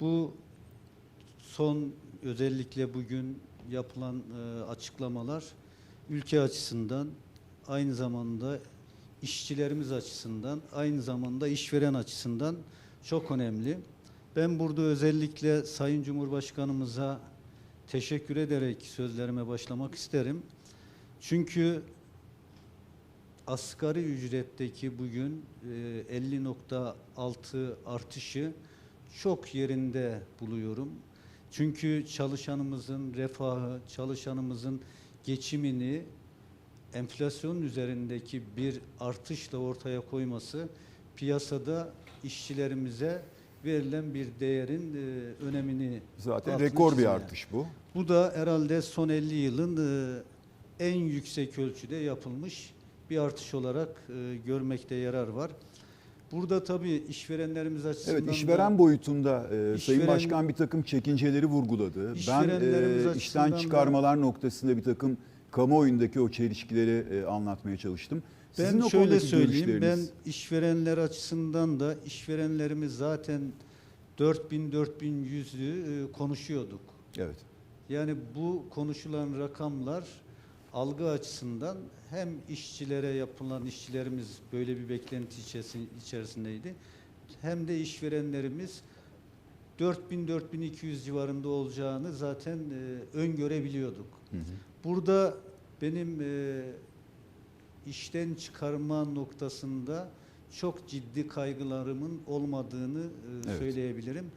Bu son özellikle bugün yapılan e, açıklamalar ülke açısından aynı zamanda işçilerimiz açısından aynı zamanda işveren açısından çok önemli. Ben burada özellikle Sayın Cumhurbaşkanımıza teşekkür ederek sözlerime başlamak isterim. Çünkü asgari ücretteki bugün e, 50.6 artışı çok yerinde buluyorum. Çünkü çalışanımızın refahı, çalışanımızın geçimini enflasyonun üzerindeki bir artışla ortaya koyması piyasada işçilerimize verilen bir değerin e, önemini Zaten rekor bir artış bu. Bu da herhalde son 50 yılın e, en yüksek ölçüde yapılmış bir artış olarak e, görmekte yarar var. Burada tabii işverenlerimiz açısından Evet da- işveren boyutunda e, Sayın Başkan bir takım çekinceleri vurguladı. Ben e, işten da- çıkarmalar noktasında bir takım kamuoyundaki o çelişkileri e, anlatmaya çalıştım. Sizin Ben şöyle söyleyeyim, ben işverenler açısından da işverenlerimiz zaten 4000 4100'ü e, konuşuyorduk. Evet. Yani bu konuşulan rakamlar algı açısından hem işçilere yapılan işçilerimiz böyle bir beklenti içerisi- içerisindeydi. Hem de işverenlerimiz 4000-4200 civarında olacağını zaten e, öngörebiliyorduk. Hı hı. Burada benim e, işten çıkarma noktasında çok ciddi kaygılarımın olmadığını e, Evet. söyleyebilirim.